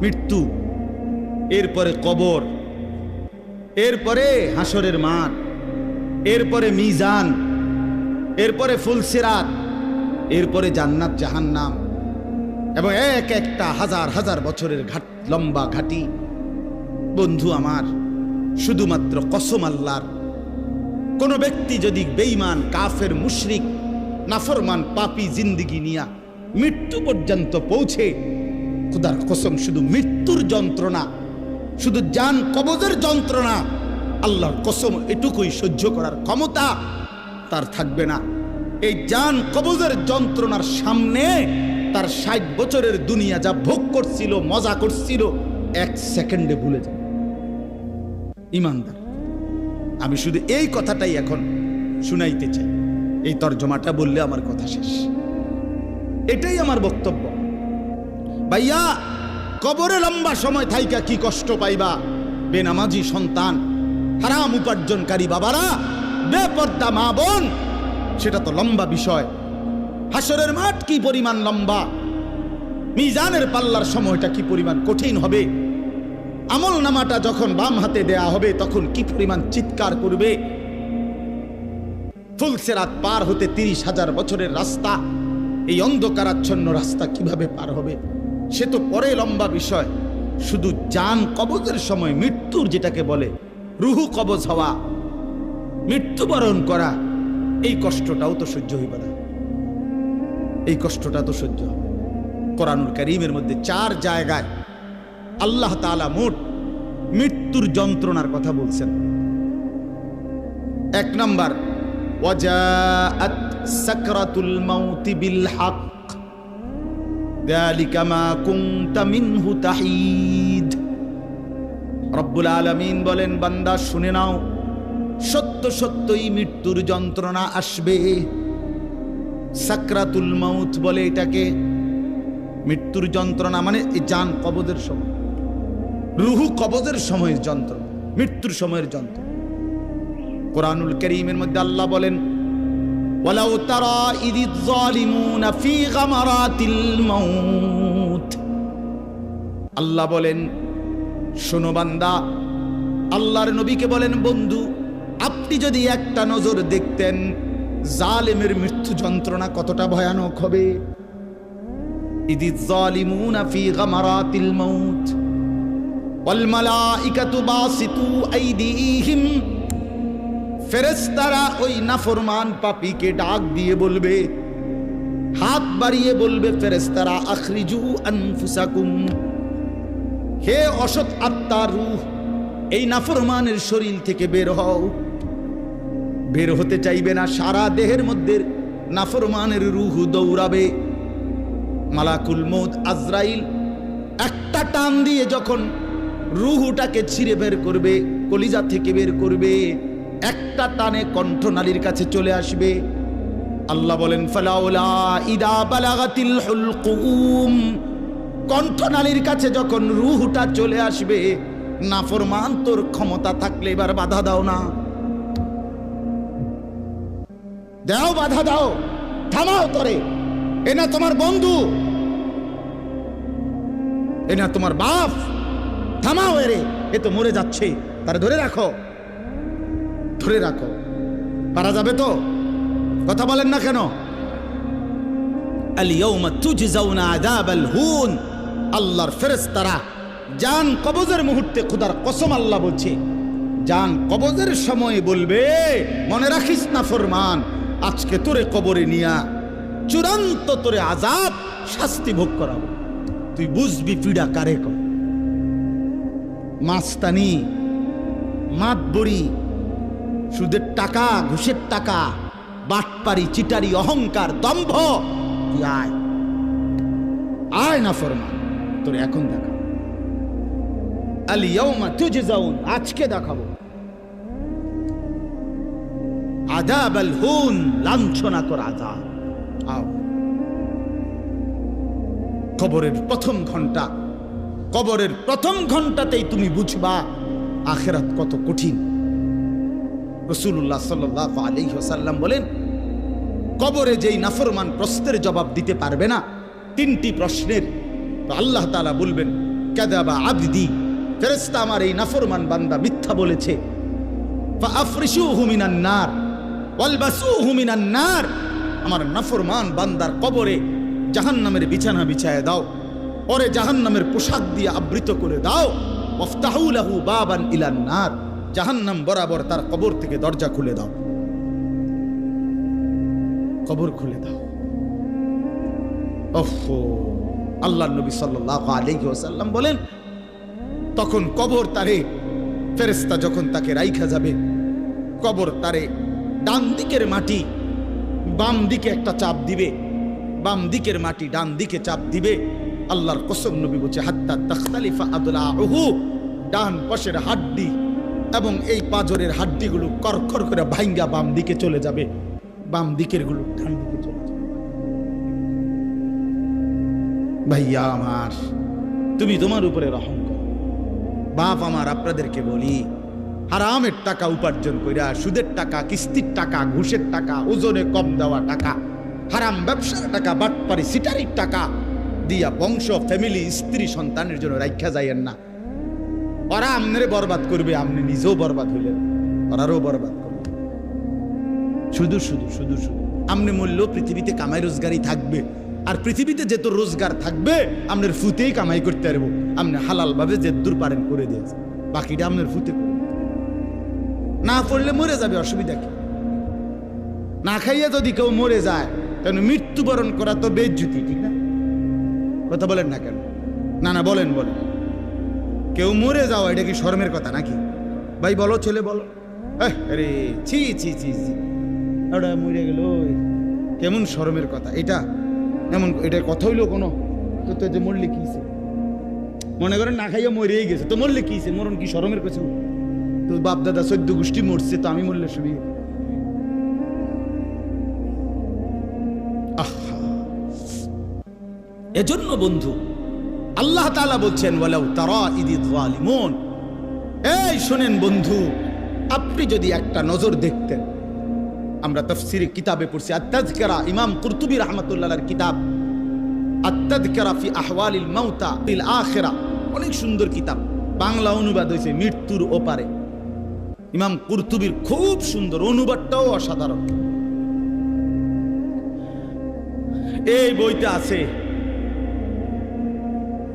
মৃত্যু, এরপরে কবর, এরপরে হাসরের মাঠ, এরপরে মিজান, এরপরে ফুলসিরাত এরপরে জান্নাত জাহান্নাম এবং এক একটা হাজার হাজার বছরের ঘাট, লম্বা ঘাটি। বন্ধু আমার, শুধুমাত্র কসম আল্লাহর, কোন ব্যক্তি যদি বেঈমান, কাফের, মুশরিক, নাফরমান, পাপি জিন্দিগি নিয়া মৃত্যু পর্যন্ত পৌঁছে খুদার কসম, শুধু মৃত্যুর যন্ত্রণা, শুধু জান কবজের যন্ত্রণা, আল্লাহর কসম, এটুকুই সহ্য করার ক্ষমতা তার থাকবে না। এই জান কবজের যন্ত্রণার সামনে তার ষাট বছরের দুনিয়া যা ভোগ করছিল, মজা করছিল, এক সেকেন্ডে ভুলে যায়। ইমানদার, আমি শুধু এই কথাটাই এখন শুনাইতে চাই। এই তর্জমাটা বললে আমার কথা শেষ। এটাই আমার বক্তব্য। ভাইয়া, কবরে লম্বা সময় থাইকা কি কষ্ট পাইবা? বেনামাজি সন্তান, হারাম উপার্জনকারী বাবারা, বেপর্দা মা বোন, সেটা তো লম্বা বিষয়। হাসরের মাঠ কি পরিমাণ লম্বা? মিজানের পাল্লার সময়টা কি পরিমাণ কঠিন হবে? আমল নামাটা যখন বাম হাতে দেয়া হবে, তখন কি পরিমাণ চিৎকার করবে? ফুলসেরাত পার হতে তিরিশ হাজার বছরের রাস্তা, এই অন্ধকারাচ্ছন্ন রাস্তা কীভাবে পার হবে? সে তো পরে লম্বা বিষয়। শুধু যান কবজের সময় মৃত্যুর যেটাকে বলে, রুহু কবজ হওয়া, মৃত্যুবরণ করা, এই কষ্টটাও তো সহ্য হইবে না। এই কষ্টটা তো সহ্য হবে কোরআনুল করিমের মধ্যে চার জায়গায় আল্লাহ তাআলা মোট মৃত্যুর যন্ত্রণার কথা বলছেন। এক নম্বর, ওয়াজাআত সাকরাতুল মাউতি বিল হক রব্বুল আলামিন বলেন, বান্দা, শুনে নাও, সত্য সত্যই মৃত্যুর যন্ত্রণা আসবে। সাকরাতুল মাউত বলে এটাকে মৃত্যুর যন্ত্রণা মানে এই জান কবজের সময়, রুহু কবজের সময়ের যন্ত্র মৃত্যুর সময়ের যন্ত্র কোরআনুল করিমের মধ্যে আল্লাহ বলেন ওয়ালাউ তারা ইদিজ জালিমুনা ফি গামারাতিল মাউত আল্লাহ বলেন শোনো বান্দা আল্লাহর নবীকে বলেন বন্ধু আপনি যদি একটা নজর দেখতেন জালেমের মৃত্যু যন্ত্রণা কতটা ভয়ানক হবে ইদিজ জালিমুনা ফি গামারাতিল মাউত والملائكة باسطوا أيديهم ফেরেশতারা ওই নাফরমান পাপীকে ডাক দিয়ে বলবে, হাত বাড়িয়ে বলবে ফেরেশতারা, আখরিজু আনফুসাকুম। হে অসৎ আত্মার রূহ, এই নাফরমানের শরীর থেকে বের হও। বের হতে চাইবে না, সারা দেহের মধ্যে নাফরমানের রুহ দৌড়াবে। মালাকুল মৌদ আজরাইল একটা টান দিয়ে যখন রুহুটাকে ছিঁড়ে বের করবে, কলিজা থেকে বের করবে একটা টানে কণ্ঠনালীর কাছে চলে আসবে। আল্লাহ বলেন, ফালাউলা ইদা কণ্ঠনালীর কাছে যখন রুহুটা চলে আসবে, নাফরমান তোর ক্ষমতা থাকলে এবার বাধা দাও না। দাও, বাধা দাও, থামাও তরে। এ না তোমার বন্ধু। এ না তোমার বাপ। থামাও এরে, এ তো মরে যাচ্ছে। তারা ধরে রাখো। ধরে রাখো। পারা যাবে তো? কথা বলেন না কেন? আল্লাহর জান কবজের মুহূর্তে খোদার কসম আল্লাহ বলছে জান কবজের সময় বলবে মনে রাখিস না ফরমান আজকে তোরে কবরে নিয়া চূড়ান্ত তোরে আজাব শাস্তি ভোগ করাবো। তুই বুঝবি পীড়া কারে কর? মাস্তানি মাতবড়ি সুদের টাকা, ঘুষের টাকা, বাটপারি, চিটারি, অহংকার, দম্ভ। তুই আয়। আয় না ফরমান তোর এখন দেখা আলিয়াউমা তুজে যাউন আজকে দেখাবো। আজাব আল হুন লাঞ্ছনা কর আজাব আও। কবরের প্রথম ঘণ্টা, কবরের প্রথম ঘন্টাতেই তুমি বুঝবা, আখেরাত কত কঠিন। রসুল্লাহ সাল্লাহ আলহ্লাম বলেন, কবরে যেই নাফরমান প্রশ্নের জবাব দিতে পারবে না, তিনটি প্রশ্নের। আল্লাহ তালা বলবেন কাদাবা আবদি, ফেরেশতা আমার এই নাফরমান বান্দা মিথ্যা বলেছে। আমার নাফরমান বান্দার কবরে জাহান্নামের বিছানা বিছায় দাও ওরে জাহান্নামের পোশাক দিয়ে আবৃত করে দাও। বাবান ইলান নার। জাহান্নাম বরাবর তার কবর থেকে দরজা খুলে দাও। কবর খুলে দাও। আল্লাহ নবী সাল্লাল্লাহু আলাইহি ওয়াসাল্লাম বলেন, তখন কবর তারে, ফেরেশতা যখন তাকে রাইখা যাবে, কবর তারে ডান দিকের মাটি বাম দিকে একটা চাপ দিবে, বাম দিকের মাটি ডান দিকে চাপ দিবে। আল্লাহর কসম নবী বলছে, হাত্তা তাখতালিফা আদলাহু ডান পাশের হাড্ডি এবং এই পাজরের হাড্ডিগুলো করখর করে ভাঙ্গা বাম দিকে চলে যাবে। বাম দিকেরগুলো ডান দিকে চলে যাবে। ভাইয়া আমার, তুমি তোমার উপরে রহম করো। বাপ আমার, আপনাদেরকে বলি, হারামের টাকা উপার্জন কইরা, সুদের টাকা, কিস্তির টাকা, ঘুষের টাকা, ওজনে কম দেওয়া টাকা, হারাম ব্যবসার টাকা, বাটপারি, সিটারির টাকা দিয়া বংশ, ফ্যামিলি, স্ত্রী, সন্তানের জন্য রাখা যাইয়েন না। ওরা আমনে বরবাদ করবে আপনি নিজেও বরবাদ হইলেন ওরারও বরবাদ করবে। শুধু শুধু শুধু শুধু। আমনে মূল্য পৃথিবীতে কামাই রোজগারই থাকবে। আর পৃথিবীতে যে তোর রোজগার থাকবে আপনার ফুতেই কামাই করতে পারব। আপনি হালাল ভাবে যে দূর পারেন করে দিয়েছে। বাকিটা আপনার ফুতে না পড়লে মরে যাবে, অসুবিধা কি? না খাইয়া যদি কেউ মরে যায়, তাহলে মৃত্যুবরণ করা তো বেজ্জুতি, ঠিক না? কথা বলেন না কেন? না না, বলেন বলেন। কেউ মরে যাওয়া এটা কি শর্মের কথা নাকি? ভাই, বলো, ছেলে, বলো। ছি ছি ছি ছি। ওটা মরে গেল কেমন শরমের কথা, এটা? এমন এটা কথা হইল কোনো? তো তো যে মরলে কিছে মনে করেন না খাইয়া মরেই গেছে, তো মরলে কিছে মরণ কি শরমের কাছে তো বাপ দাদা সদ্য গোষ্ঠী মরছে, তো আমি মরলে শুনি। এজন্য বন্ধু আল্লাহ তাআলা বলছেন, ওয়ালাউ তারা ইদি যালিমুন। এই শুনেন বন্ধু, আপনি যদি একটা নজর দেখতেন, আমরা তফসির কিতাবে পড়ছি, আত্তাযকিরা ইমাম কুরতুবী রাহমাতুল্লাহর কিতাব, আত্তাযকিরা ফি আহওয়ালিল মাউতা ফিল আখিরা, অনেক সুন্দর কিতাব, বাংলা অনুবাদ হয়েছে মৃত্যুর ওপারে। ইমাম কুরতুবীর খুব সুন্দর, অনুবাদটাও অসাধারণ। এই বইতে আছে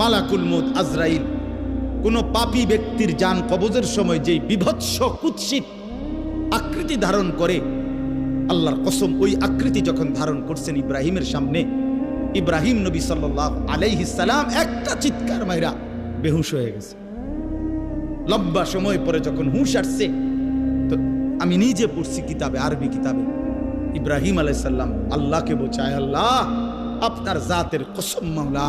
মালাকুল মৌত আজরাইল। কোন পাপী ব্যক্তির যান কবজের সময় যেই বিভৎস কুৎসিত আকৃতি ধারণ করে, আল্লাহর কসম ওই আকৃতি যখন ধারণ করছেন ইব্রাহিমের সামনে, ইব্রাহিম নবী সাল্লাহ আলাইহিসালাম একটা চিৎকার মাইরা বেহুশ হয়ে গেছে। লম্বা সময় পরে যখন হুঁশ আসছে, তো আমি নিজে পড়ছি কিতাবে, আরবি কিতাবে। ইব্রাহিম আলাইসাল্লাম আল্লাহকে বোঝায়, আল্লাহ, আপনার জাতের কসম মাওলা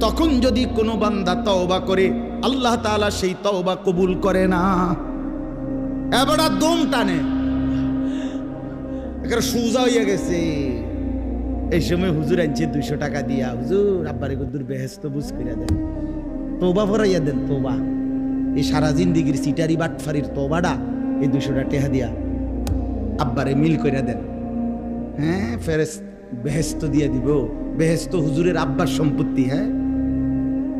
তখন যদি কোনো বান্দা তওবা করে, আল্লাহ তাআলা সেই তওবা কবুল করে না। এবার দম টানে। একেবারে সোজা হইয়া গেছে। এই সময় হুজুর আনছে দুইশো টাকা দিয়া। হুজুর, আব্বারে গুদ্দুর বেহেস্ত বুঝ করিয়া দেন। তোবা ভরাইয়া দেন তোবা এই সারা জিন্দিগির সিটারি বাটফারির তোবাটা এই দুইশোটা টেহা দিয়া আব্বারে মিল করিয়া দেন। হ্যাঁ ফেরেস বেহেস্ত দিয়ে দিব। বেহেস্ত হুজুরের আব্বার সম্পত্তি হ্যাঁ?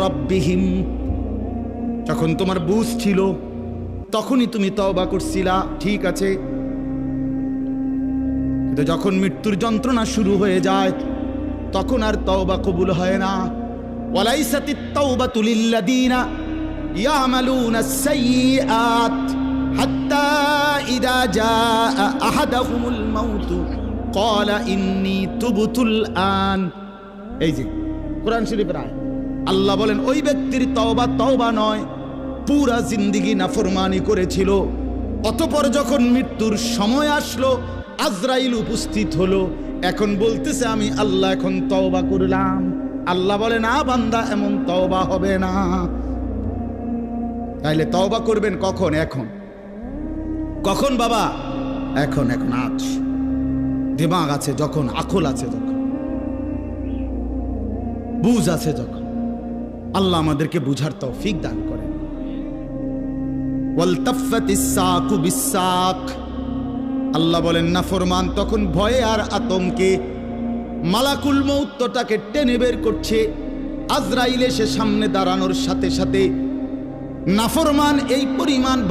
রাব্বিহিম। যখন তোমার বুঝ ছিল, তখনই তুমি তওবা করছিলা, ঠিক আছে। কিন্তু যখন মৃত্যুর যন্ত্রণা শুরু হয়ে যায়, তখন আর তওবা কবুল হয় না। ওয়ালাইসাতিত তাওবাতু লিল্লাযীনা ইয়ামালুনা আস-সাইয়্যাত হাত্তা ইযা জাআ আহাদাহুমুল মাউত। ক্বালা ইন্নী তুবতুল আন। এই যে কোরআন শরীফের আয়াত আল্লাহ বলেন, ওই ব্যক্তির তওবা তওবা নয়, পুরা জিন্দিগি নাফরমানি করেছিল। অতপর যখন মৃত্যুর সময় আসলো, আজরাইল উপস্থিত হলো। এখন বলতেছে, আমি আল্লাহ এখন তওবা করলাম। আল্লাহ বলে না বান্দা, এমন তওবা হবে না। তাইলে তওবা করবেন কখন? এখন। কখন বাবা? এখন এখন, আজ। দিমাগ আছে যখন আকল আছে যখন। বুঝ আছে যখন। আল্লাহ আমাদেরকে বুঝার তৌফিক দান বিসাক আল্লাহ বলেন, না ফরমান, তখন ভয়ে আর আতঙ্কে মালাকুল মৌত্তটাকে টেনে বের করছে। আজরাইলে সে সামনে দাঁড়ানোর সাথে সাথে নাফরমান এই পরিমাণ